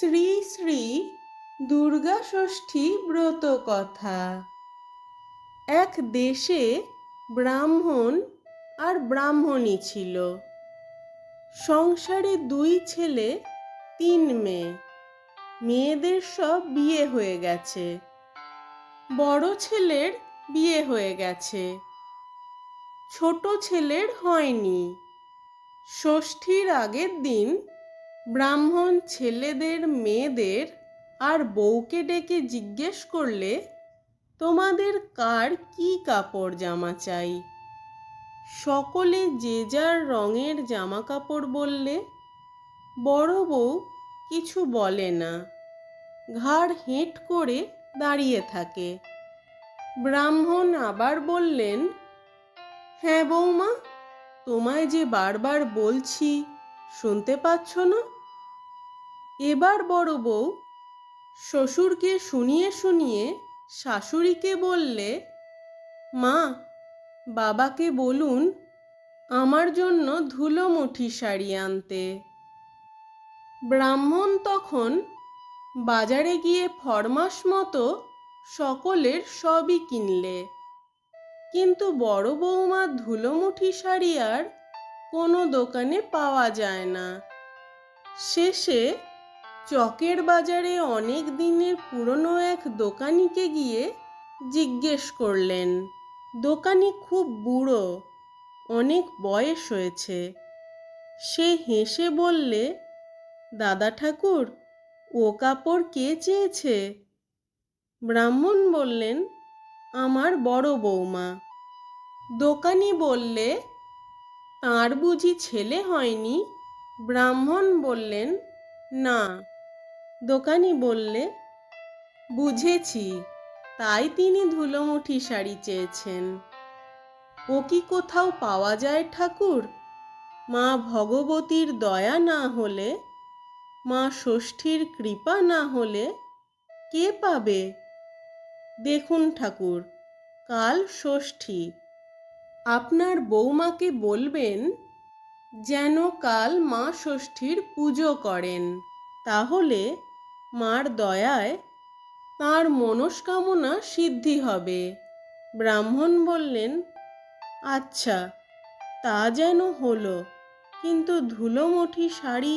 শ্রী শ্রী দুর্গা ষষ্ঠী ব্রত কথা। এক দেশে ব্রাহ্মণ আর ব্রাহ্মণী ছিল। সংসারে দুই ছেলে, তিন মেয়ে। মেয়েদের সব বিয়ে হয়ে গেছে। বড় ছেলের বিয়ে হয়ে গেছে। ছোট ছেলের হয়নি। ষষ্ঠীর আগের দিন ব্রাহ্মণ ছেলেদের, মেয়েদের আর বউকে ডেকে জিজ্ঞেস করলে, তোমাদের কার কি কাপড় জামা চাই? সকলে যে যার রঙের জামা কাপড় বললে, বড় বউ কিছু বলে না। ঘাড় হেঁট করে দাঁড়িয়ে থাকে। ব্রাহ্মণ আবার বললেন হ্যাঁ বৌমা তোমায় যে বারবার বলছি, শুনতে পাচ্ছ না? এবার বড় বউ শ্বশুরকে শুনিয়ে শুনিয়ে শাশুড়িকে বললে, মা, বাবাকে বলুন আমার জন্য ধুলো মুঠি শাড়ি আনতে। ব্রাহ্মণ তখন বাজারে গিয়ে ফরমাস মতো সকলের সবই কিনলে। কিন্তু বড় বৌমা ধুলোমুঠি শাড়ি আর কোনো দোকানে পাওয়া যায় না। শেষে চকের বাজারে অনেক দিনের পুরনো এক দোকানিকে গিয়ে জিজ্ঞেস করলেন, দোকানি খুব বুড়ো, অনেক বয়স হয়েছে। সে হেসে বললে, দাদা ঠাকুর, ও কাপড় কে চেয়েছে? ব্রাহ্মণ বললেন, আমার বড় বৌমা। দোকানি বললে, তাঁর বুঝি ছেলে হয়নি? ব্রাহ্মণ বললেন, না। দোকানি বললে, বুঝেছি, তাই তিনি ধুলোমুঠি শাড়ি চেয়েছেন। ও কি কোথাও পাওয়া যায় ঠাকুর? মা ভগবতীর দয়া না হলে, মা ষষ্ঠীর কৃপা না হলে কে পাবে? দেখুন ঠাকুর, কাল ষষ্ঠী। আপনার বৌমাকে বলবেন, যেন কাল মা ষষ্ঠীর পুজো করেন। তাহলে মার দয়ায় তার মনস্কামনা সিদ্ধি হবে। ব্রাহ্মণ বললেন আচ্ছা তা যেন হলো, কিন্তু ধুলোমঠি শাড়ি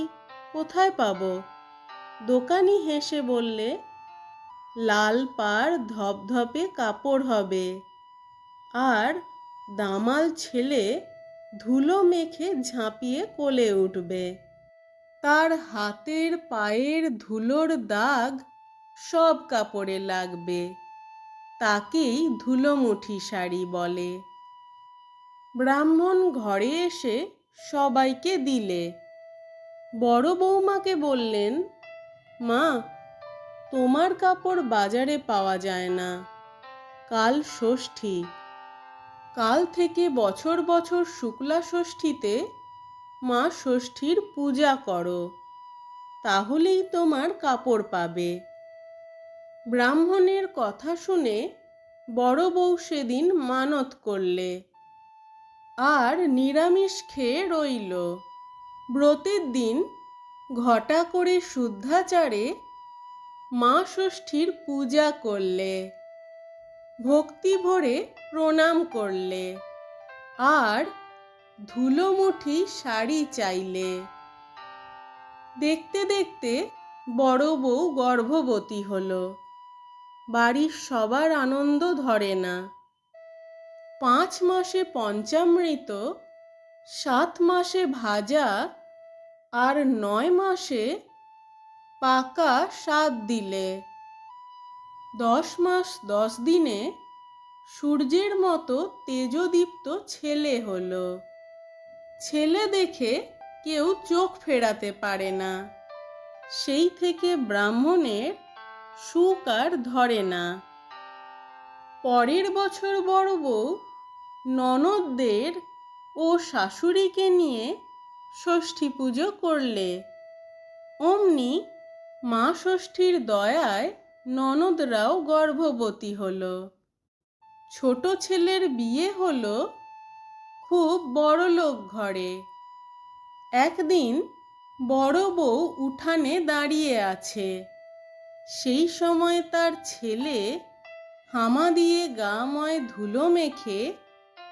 কোথায় পাবো? দোকানি হেসে বললে, লাল পাড় ধপধপে কাপড় হবে, আর দামাল ছেলে ধুলো মেখে ঝাঁপিয়ে কোলে উঠবে। তার হাতের পায়ের ধুলোর দাগ সব কাপড়ে লাগবে। তাকেই ধুলোমুঠি শাড়ি বলে। ব্রাহ্মণ ঘরে এসে সবাইকে দিলে। বড় বৌমাকে বললেন, মা, তোমার কাপড় বাজারে পাওয়া যায় না। কাল ষষ্ঠী। কাল থেকে বছর বছর শুক্লা ষষ্ঠীতে মা ষষ্ঠীর পূজা করো, তাহলেই তোমার কাপড় পাবে। ব্রাহ্মণের কথা শুনে বড় বউ সেদিন মানত করলে, আর নিরামিষ খেয়ে রইল। ব্রতের দিন ঘটা করে শুদ্ধাচারে মা ষষ্ঠীর পূজা করলে, ভক্তি ভরে প্রণাম করলে, আর ধুলোমুঠি শাড়ি চাইলে। দেখতে দেখতে বড় বউ গর্ভবতী হলো। বাড়ির সবার আনন্দ ধরে না। পাঁচ মাসে পঞ্চামৃত, সাত মাসে ভাজা আর নয় মাসে পাকা সাত দিলে। দশ মাস দশ দিনে সূর্যের মতো তেজদীপ্ত ছেলে হলো। ছেলে দেখে কেউ চোখ ফেরাতে পারে না। সেই থেকে ব্রাহ্মণের সুখ আর ধরে না। পরের বছর বড় বউ ননদদের ও শাশুড়িকে নিয়ে ষষ্ঠী পুজো করলে। অমনি মা ষষ্ঠীর দয়ায় ননদরাও গর্ভবতী হল। ছোট ছেলের বিয়ে হলো খুব বড় লোক ঘরে। একদিন বড় বউ উঠানে দাঁড়িয়ে আছে। সেই সময় তার ছেলে হামা দিয়ে গা ময় ধুলো মেখে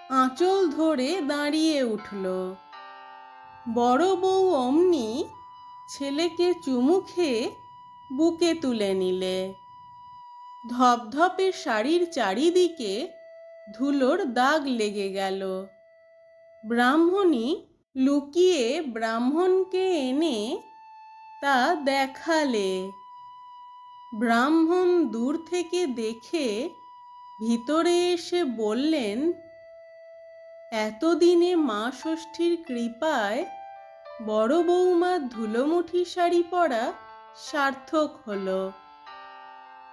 আঁচল ধরে দাঁড়িয়ে উঠল। বড় বউ অমনি ছেলেকে চুমু খেয়ে বুকে তুলে নিলে। ধপধপে শাড়ির চারিদিকে ধুলোর দাগ লেগে গেল। ব্রাহ্মণী লুকিয়ে ব্রাহ্মণকে এনে তা দেখালে। ব্রাহ্মণ দূর থেকে দেখে ভিতরে এসে বললেন, এতদিনে মা ষষ্ঠীর কৃপায় বড় বৌমার ধুলোমুঠি শাড়ি পরা সার্থক হলো।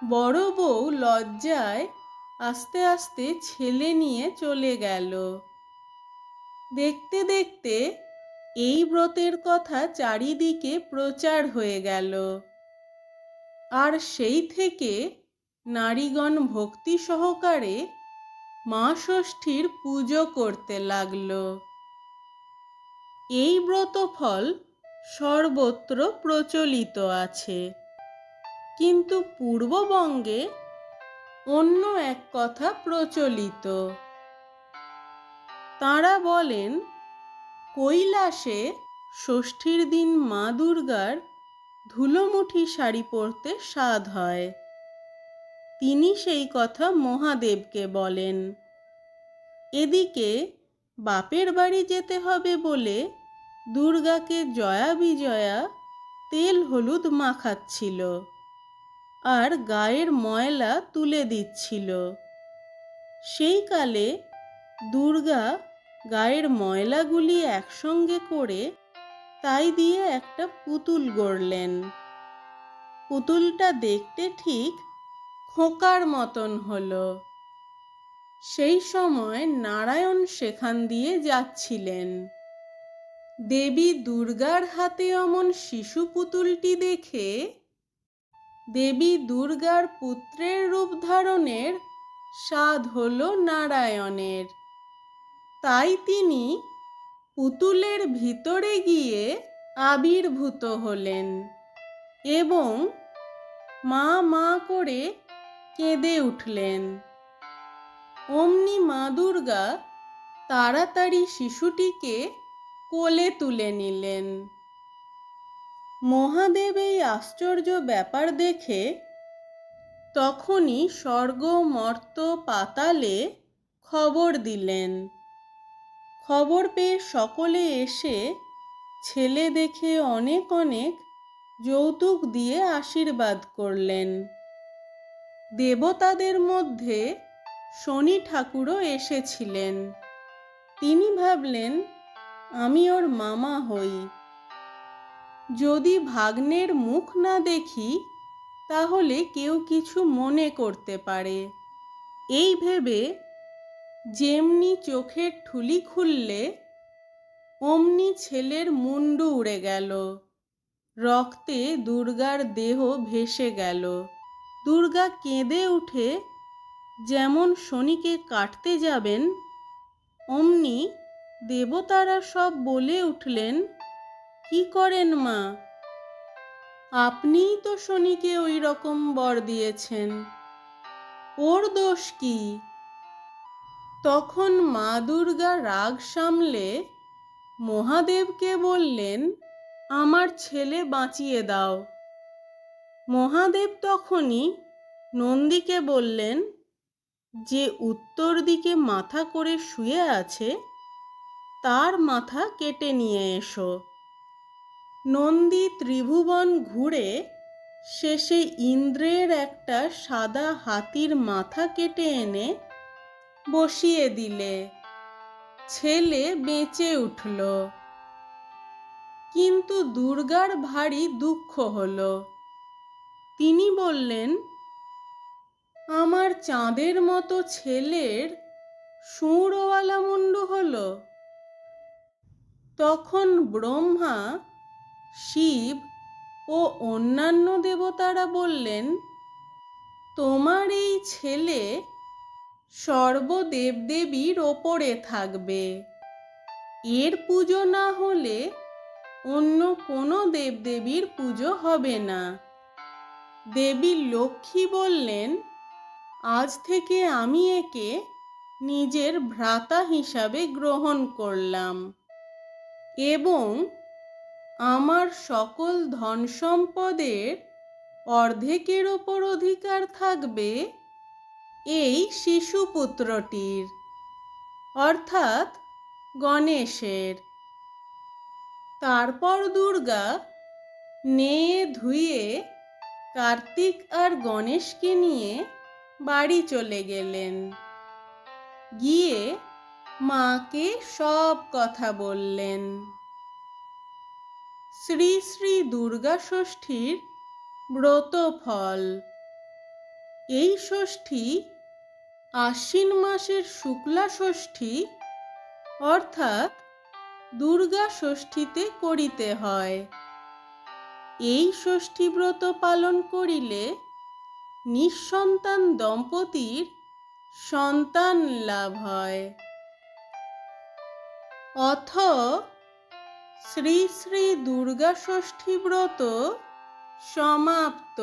বড় বউ লজ্জায় আস্তে আস্তে ছেলে নিয়ে চলে গেল। দেখতে দেখতে এই ব্রতের কথা চারিদিকে প্রচার হয়ে গেল। আর সেই থেকে নারীগণ ভক্তি সহকারে মা ষষ্ঠীর পুজো করতে লাগল। এই ব্রতফল সর্বত্র প্রচলিত আছে। কিন্তু পূর্ববঙ্গে অন্য এক কথা প্রচলিত। তাঁরা বলেন, কৈলাসে ষষ্ঠীর দিন মা দুর্গার ধুলোমুঠি শাড়ি পরতে স্বাদ হয়। তিনি সেই কথা মহাদেবকে বলেন। এদিকে, বাপের বাড়ি যেতে হবে বলে দুর্গাকে জয়া বিজয়া তেল হলুদ মাখাচ্ছিল আর গায়ের ময়লা তুলে দিচ্ছিল। সেই কালে দুর্গা গায়ের ময়লাগুলি একসঙ্গে করে তাই দিয়ে একটা পুতুল গড়লেন। পুতুলটা দেখতে ঠিক খোকার মতন হলো। সেই সময় নারায়ণ সেখান দিয়ে যাচ্ছিলেন। দেবী দুর্গার হাতে অমন শিশু পুতুলটি দেখে দেবী দুর্গার পুত্রের রূপ ধারণের স্বাদ হল নারায়ণের। তাই তিনি পুতুলের ভিতরে গিয়ে আবির্ভূত হলেন এবং মা মা করে কেঁদে উঠলেন। অমনি মা দুর্গা তাড়াতাড়ি শিশুটিকে কোলে তুলে নিলেন। মহাদেব এই আশ্চর্য ব্যাপার দেখে তখনই স্বর্গ মর্ত পাতালে খবর দিলেন। খবর পেয়ে সকলে এসে ছেলে দেখে অনেক অনেক যৌতুক দিয়ে আশীর্বাদ করলেন। দেবতাদের মধ্যে শনি ঠাকুরও এসেছিলেন। তিনি ভাবলেন, আমি ওর মামা হই। যদি ভাগ্নের মুখ না দেখি, তাহলে কেউ কিছু মনে করতে পারে। এই ভেবে যেমনি চোখের ঠুলি খুললে, অমনি ছেলের মুন্ডু উড়ে গেল। রক্তে দুর্গার দেহ ভেসে গেল। দুর্গা কেঁদে উঠে, যেমন শনিকে কাটতে যাবেন, অমনি দেবতারা সব বলে উঠলেন, কি করেন মা? আপনিই তো শনিকে ওই রকম বর দিয়েছেন। ওর দোষ কি? তখন মা দুর্গা রাগ সামলে মহাদেবকে বললেন, আমার ছেলে বাঁচিয়ে দাও। মহাদেব তখনই নন্দীকে বললেন, যে উত্তর দিকে মাথা করে শুয়ে আছে, তার মাথা কেটে নিয়ে এসো। নন্দী ত্রিভুবন ঘুরে শেষে ইন্দ্রের একটা সাদা হাতির মাথা কেটে এনে বসিয়ে দিলে। ছেলে বেঁচে উঠল। কিন্তু দুর্গার ভারী দুঃখ হলো। তিনি বললেন, আমার চাঁদের মতো ছেলের সুরওয়ালা মুন্ডু হল। তখন ব্রহ্মা, শিব ও অন্যান্য দেবতারা বললেন, তোমার এই ছেলে সর্বদেবদেবীর ওপরে থাকবে। এর পুজো না হলে অন্য কোনো দেবদেবীর পুজো হবে না। দেবী লক্ষ্মী বললেন, আজ থেকে আমি একে নিজের ভ্রাতা হিসাবে গ্রহণ করলাম এবং আমার সকল ধন সম্পদের অর্ধেকের ওপর অধিকার থাকবে এই শিশুপুত্রটির। অর্থাৎ গণেশের। তারপর দুর্গা নেয়ে ধুয়ে কার্তিক আর গণেশকে নিয়ে বাড়ি চলে গেলেন। গিয়ে মাকে সব কথা বললেন। শ্রী শ্রী দুর্গা ষষ্ঠীর ব্রত ফল এই ষষ্ঠী আশ্বিন মাসের শুক্লা ষষ্ঠী অর্থাৎ দুর্গা ষষ্ঠীতে করিতে হয়। এই ষষ্ঠী ব্রত পালন করিলে নিঃসন্তান দম্পতির সন্তান লাভ হয়। অথ শ্রী শ্রী দুর্গা ষষ্ঠী ব্রত সমাপ্ত।